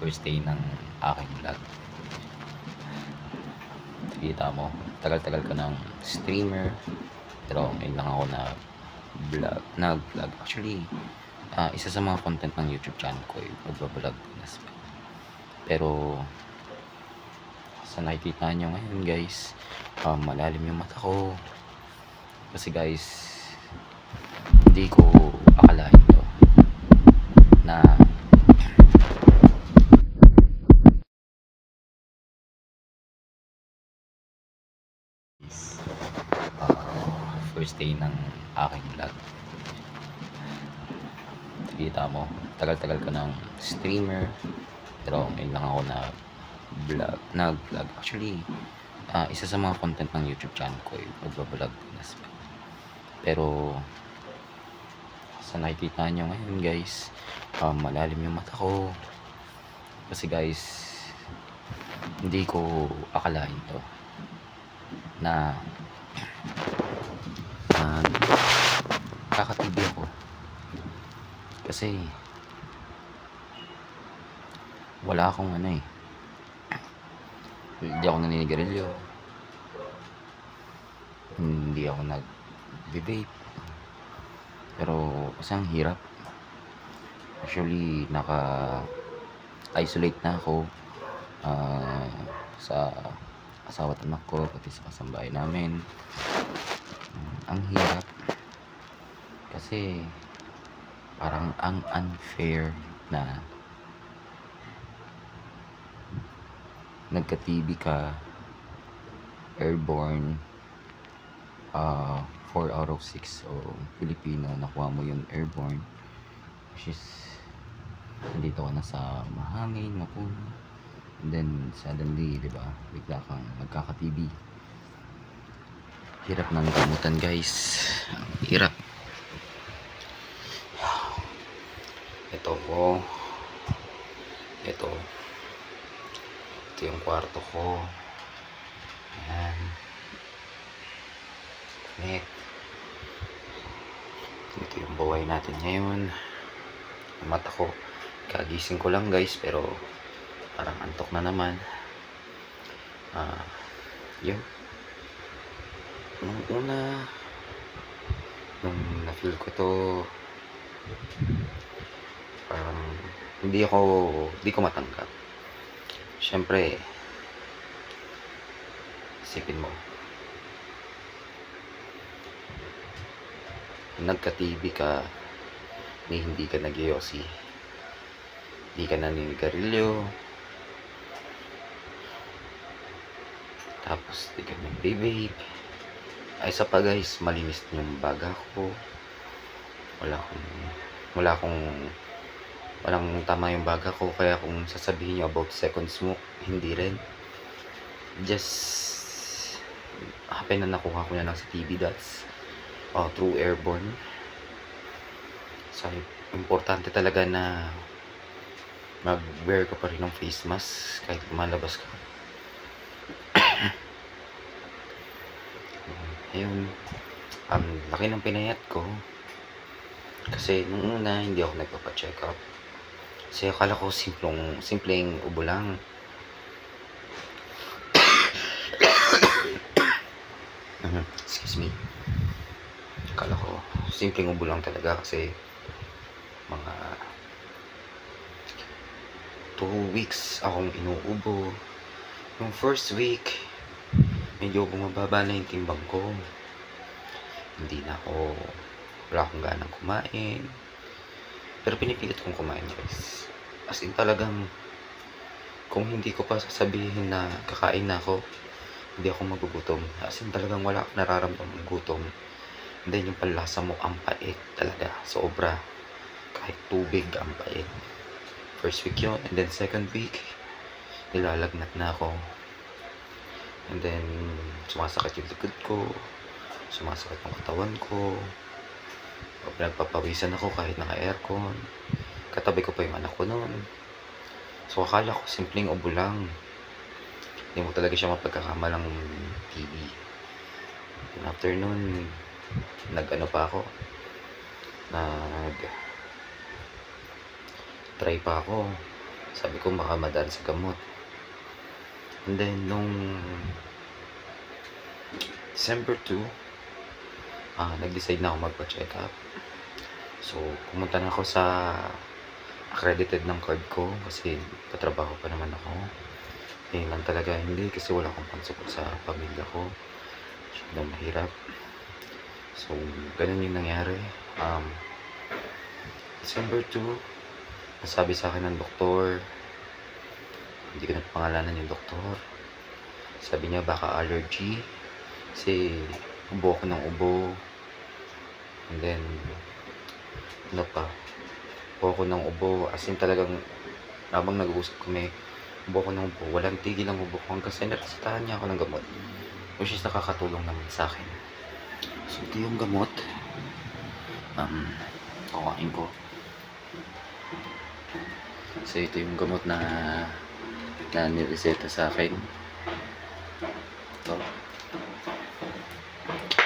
first day ng aking vlog. Kita mo, tagal-tagal ko ng streamer. Pero ngayon lang ako na vlog, nag-vlog. Actually, ah, isa sa mga content ng YouTube channel ko yung pagbablog. Pero, sa nakikita nyo ngayon guys, um, malalim yung mata ko. Kasi guys, hindi ko akalain to na uh, first day ng aking vlog. Kita mo, tagal-tagal ko ng streamer. Pero ngayon lang ako na vlog, nag-vlog. Actually, ah, isa sa mga content ng YouTube channel ko yung pagbablog. Pero, sa nakikita nyo ngayon guys, um, malalim yung mata ko. Kasi guys, hindi ko akalain to na uh, kakatibi ako. Kasi, wala akong ano eh. Hindi ako naninigarilyo. Hindi ako nag-vape. Pero, kasi ang hirap. Actually, naka-isolate na ako ah, sa asawa at anak ko, pati sa kasambahay namin. Ang hirap. Kasi, parang ang unfair na nagka-TB ka, airborne, uh, 4 out of 6 o Filipino, nakuha mo yung airborne, which is, nandito ka na sa mahangin, mapuno, and then, suddenly, di ba, bigla kang magkaka-TB. Hirap ng gamutan, guys. Hirap. Ito po. Ito. Ito yung kwarto ko. Ayan. Net. Ito yung buhay natin ngayon. Mata ko. Kagising ko lang guys, pero parang antok na naman. Ah, yun. Nung una, nung na-feel ko to, parang hindi ako, hindi ko matanggap. Siyempre, isipin mo, nagka-TV ka, ni hindi ka nag hindi ka naninigarilyo, tapos di ka nag-vape, ay isa pa guys, malinis yung baga ko, wala akong, wala akong, walang tama yung baga ko, kaya kung sasabihin nyo about second smoke, hindi rin, just, happen na nakuha ko na lang sa TV that's uh, through airborne. So, importante talaga na mag-wear ka pa rin ng face mask kahit lumalabas ka. Ayun. Um, laki ng pinayat ko. Kasi nung una, hindi ako nagpapa-check up. Kasi akala ko simplong, simpleng ubo lang. Excuse me. Akala ko, simpleng ubo lang talaga kasi mga two weeks akong inuubo. Yung first week, medyo bumababa na yung timbang ko. Hindi na ako, wala akong ganang kumain. Pero pinipilit kong kumain guys. As in talagang, kung hindi ko pa sasabihin na kakain na ako, hindi ako magugutom. As in talagang wala akong nararamdaman gutom. And then yung palasa mo, ang pait talaga. Sobra. Kahit tubig, ang pait. First week yun. And then second week, nilalagnat na ako. And then, sumasakit yung likod ko. Sumasakit yung katawan ko. Nagpapawisan ako kahit naka-aircon. Katabi ko pa yung anak ko noon. So, akala ko simpleng ubo lang. Hindi mo talaga siya mapagkakamalang TV. And after nun, nag-ano pa ako. Nag try pa ako Sabi ko baka madaan sa gamot. And then, nung December 2, ah nag-decide na ako magpa-check up. So, pumunta na ako sa accredited ng card ko kasi patrabaho pa naman ako. Eh lang talaga hindi kasi wala akong pansupot sa pamilya ko. Masyadong mahirap. So, ganun yung nangyari. Um, December 2, nasabi sa akin ng doktor, hindi ko na pangalanan yung doktor. Sabi niya baka allergy. Kasi ubo ako ng ubo. And then, ano pa, ubo ako ng ubo. As in talagang, habang nag-uusap kami, ubo ako ng ubo. Walang tigil ang ubo ko hanggang sa natasitahan niya ako ng gamot. Which is nakakatulong naman sa akin. So, ito yung gamot. Um, kukain ko. So, ito yung gamot na na nireseta sa akin. Ito.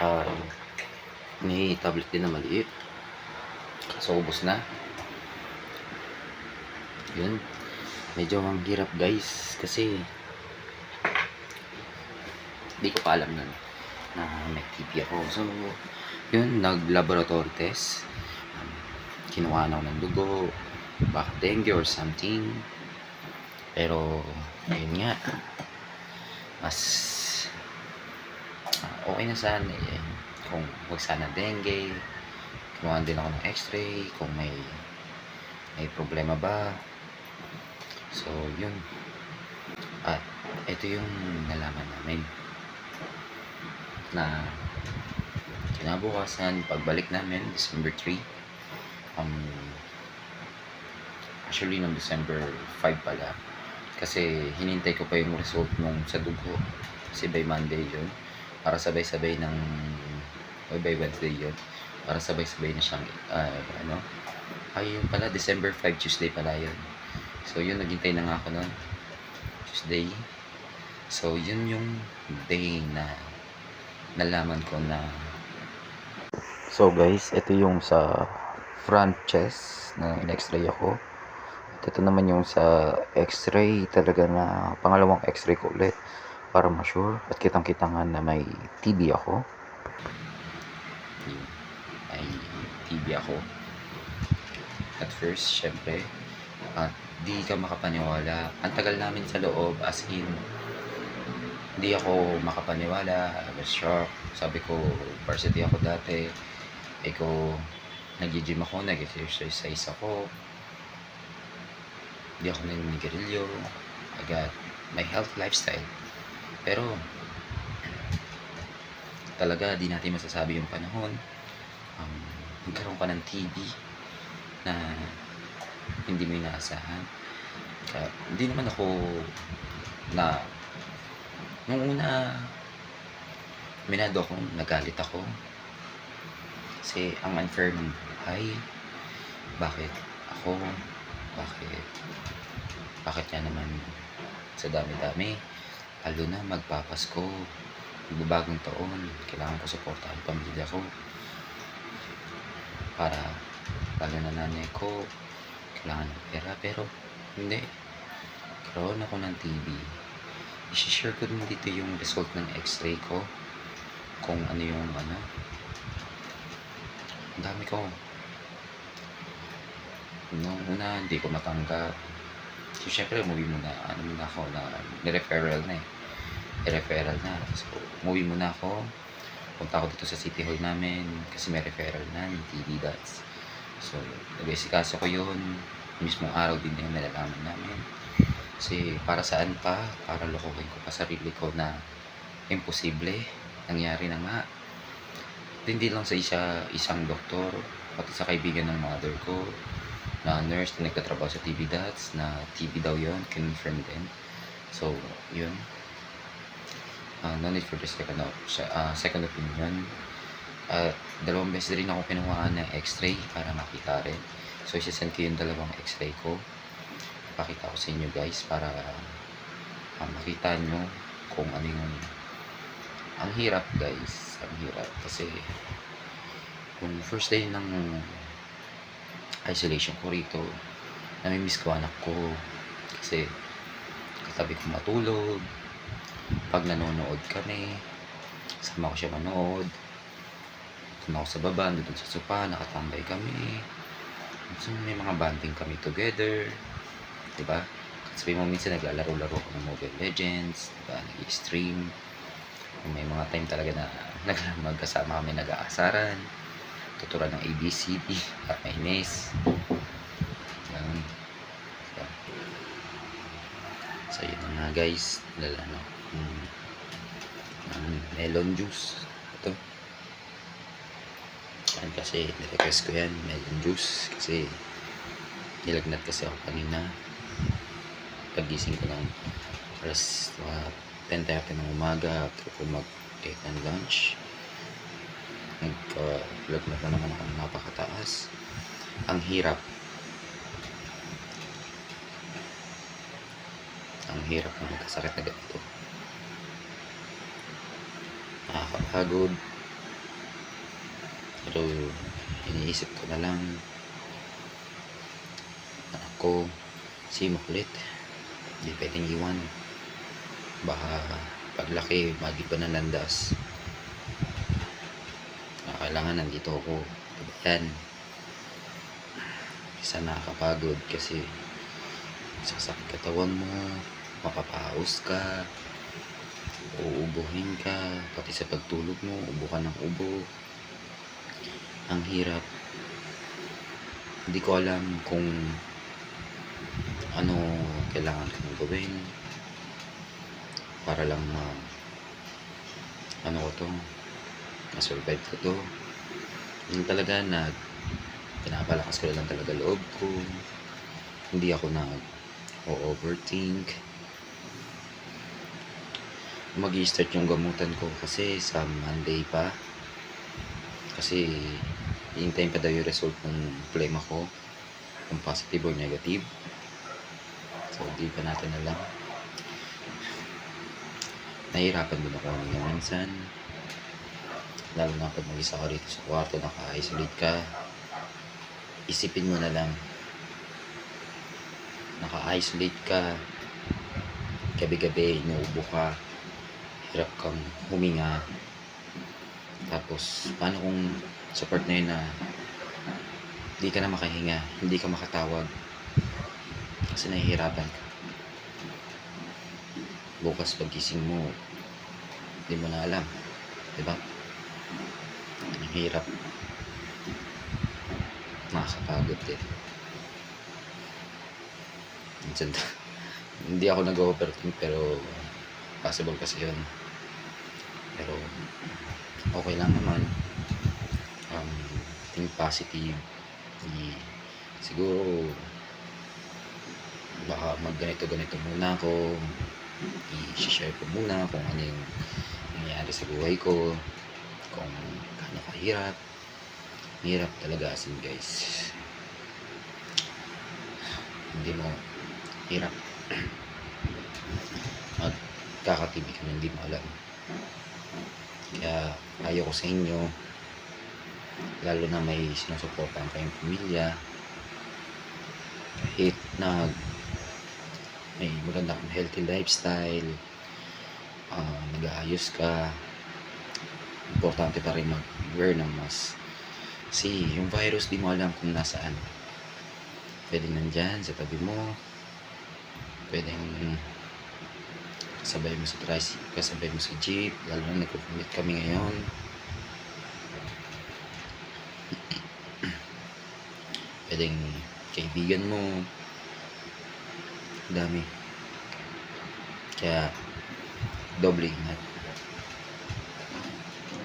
Ah, may tablet din na maliit. Kaso ubos na. Yun. Medyo ang guys. Kasi hindi ko pa alam nun na may TB ako. So, yun, nag-laboratory test. Um, kinuha na ng dugo. Baka dengue or something. Pero, ayun nga. Mas, ah, okay na sana eh. Kung wag sana dengue. Kinuha din ako ng x-ray. Kung may, may problema ba. So, yun. At, ito yung nalaman namin na kinabukasan, pagbalik namin, December 3, um, actually, noong December 5 pala, kasi hinintay ko pa yung result nung sa dugo, kasi by Monday yun, para sabay-sabay ng, o by Wednesday yun, para sabay-sabay na siyang, ah, ano, ay yun pala, December 5, Tuesday pala yun. So, yun, naghintay na nga ako noon, Tuesday. So, yun yung day na nalaman ko na So guys, ito yung sa front chest na in-x-ray ako. Ito naman yung sa x-ray talaga na pangalawang x-ray ko ulit para ma-sure at kitang-kita nga na may TB ako. May TB ako. At first, syempre, at di ka makapaniwala. Ang tagal namin sa loob as in hindi ako makapaniwala. I was shocked. Sabi ko, varsity ako dati. Eko, nag-gym ako, nag-exercise ako. Hindi ako naninigarilyo. I got my health lifestyle. Pero, talaga, di natin masasabi yung panahon. Um, nagkaroon ka ng TB na hindi mo inaasahan. Kaya, hindi naman ako na nung una minado ako, nagalit ako kasi ang unfair ng buhay bakit ako bakit bakit nga naman sa dami-dami? Lalo na magpapasko magbabagong taon kailangan ko suportahan ang pamilya ko. Para lalo na nanay ko kailangan ng pera pero hindi. Karoon ako ng TV i-share ko din dito yung result ng x-ray ko kung ano yung ano. Ang dami ko nung una hindi ko matanggap. So syempre umuwi muna ano muna ako na ni-referral na eh. I-referral na. So umuwi muna ako. Punta ako dito sa city hall namin kasi may referral na yung TV dots so nag-esikaso ko yun. Mismong araw din na yung nalalaman namin. Kasi para saan pa? Para lokohin ko pa sarili ko na imposible. Nangyari na nga. Hindi lang sa isa isang doktor pati sa kaibigan ng mother ko na nurse na nagtatrabaho sa TB Dots na TB daw yon confirm din. So yun. Ah, no need for the second, op- ah, second opinion. At dalawang beses rin ako kinuhaan ng x-ray para makita rin. So isasend ko yung dalawang x-ray ko. Pakita ko sa inyo guys para ah, makita nyo kung ano yung ang hirap guys. Ang hirap. Kasi kung first day ng isolation ko rito namimiss ko anak ko Kasi katabi ko matulog. Pag nanonood kami, sama ko siya manood. Doon ako sa baba, doon sa sopa, nakatambay kami. So, may mga banding kami together. Diba? Kasi mo minsan naglalaro-laro ako ng Mobile Legends, diba? Nag-stream. May mga time talaga na nag- magkasama kami nag-aasaran. Tuturan ng ABCD at may NES. Yan. So, so yun na nga guys. Lala no. Hmm. Melon juice. Ito. Yan kasi nirequest ko yan. Melon juice. Kasi nilagnat kasi ako kanina. Pagising ko ng alas uh, 10.30 ng umaga after ko mag-take ng lunch. Nag-lagnat na naman ako napakataas. Ang hirap ang hirap na magkasakit na ganito. Nakakapagod. Pero iniisip ko na lang na ako si makulit. Hindi pwedeng iwan. Baka paglaki, magi pa ng landas. Kailangan nandito ako. Yan? Isa nakakapagod kasi sasakit katawan mo, mapapahaos ka, uubuhin ka, pati sa pagtulog mo, ubo ka ng ubo. Ang hirap. Hindi ko alam kung ano kailangan kong gawin para lang ma ano ko to ma-survive ko to. Yung talaga nag pinapalakas ko lang talaga loob ko. Hindi ako nag o-overthink. Mag start yung gamutan ko kasi sa Monday pa. Kasi hintayin pa daw yung result ng flema ko. Kung positive or negative. So di pa natin alam. Nahihirapan din ako minsan lalo na pag mag-isa ka rito sa kwarto naka-isolate ka isipin mo na lang. Naka-isolate ka gabi-gabi inuubo ka hirap kang huminga. Tapos paano kung sa part na yun na hindi ka na makahinga hindi ka makatawag? Kasi nahihirapan ka. Bukas pagkising mo hindi mo na alam di ba? ang hirap. Nakakapagod din minsan hindi ako nag-overthink pero possible kasi yun. Pero okay lang naman. Um, think positive. I, siguro baka mag ganito ganito muna ako. I-share ko muna kung ano yung nangyayari sa buhay ko. Kung gaano kahirap hirap talaga as in guys. Hindi mo hirap. Magkakatibig ka na hindi mo alam. Kaya ayaw ko sa inyo. Lalo na may sinusuportahan kayong pamilya. Kahit na may maganda kang healthy lifestyle ah, nag-aayos ka importante pa rin mag-wear ng mask kasi yung virus di mo alam kung nasaan. Pwedeng nandyan sa tabi mo. Pwedeng kasabay mo sa tricycle kasabay mo sa jeep lalo na nagkukumit kami ngayon. Pwedeng kaibigan mo. Dami. Kaya doble ingat.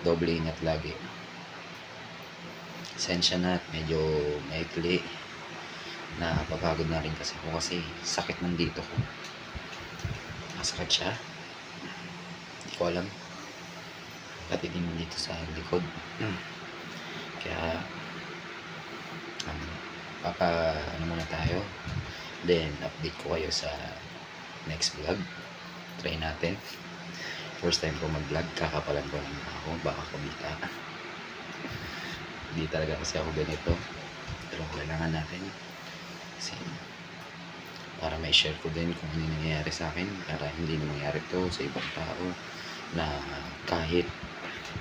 Doble ingat lagi sensya na at medyo maikli. Nakapapagod na rin kasi ako kasi sakit ng dito ko. Masakit siya. Hindi ko alam. Pati din dito sa likod. Hmm. kaya um, papa ano muna tayo? Then update ko kayo sa next vlog. Try natin. First time ko mag vlog kakapalan ko lang ako. Baka kumita hindi talaga kasi ako ganito. Pero kailangan natin. Kasi para may share ko din kung ano nangyayari sa akin para hindi na mangyari to sa ibang tao na kahit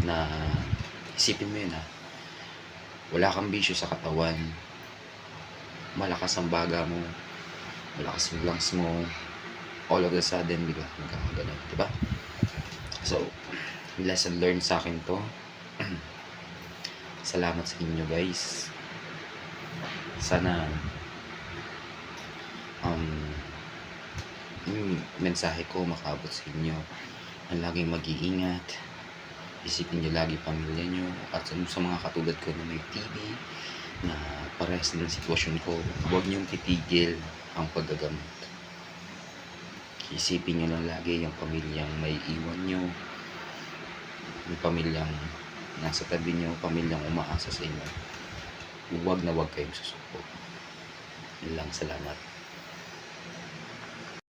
na isipin mo yun ha? Wala kang bisyo sa katawan. Malakas ang baga mo. Malakas yung lungs mo. All of a sudden bigla magkakaganon di ba? So lesson learned sa akin to salamat sa inyo guys. Sana um yung mensahe ko makabot sa inyo. Na laging mag-iingat. Isipin nyo lagi pamilya nyo at sa, mga katulad ko na may TV na parehas ng sitwasyon ko huwag nyong titigil ang paggagamot. Isipin nyo lang lagi yung pamilyang may iwan nyo yung pamilyang nasa tabi nyo pamilyang umaasa sa inyo huwag na huwag kayong susuko. Lang salamat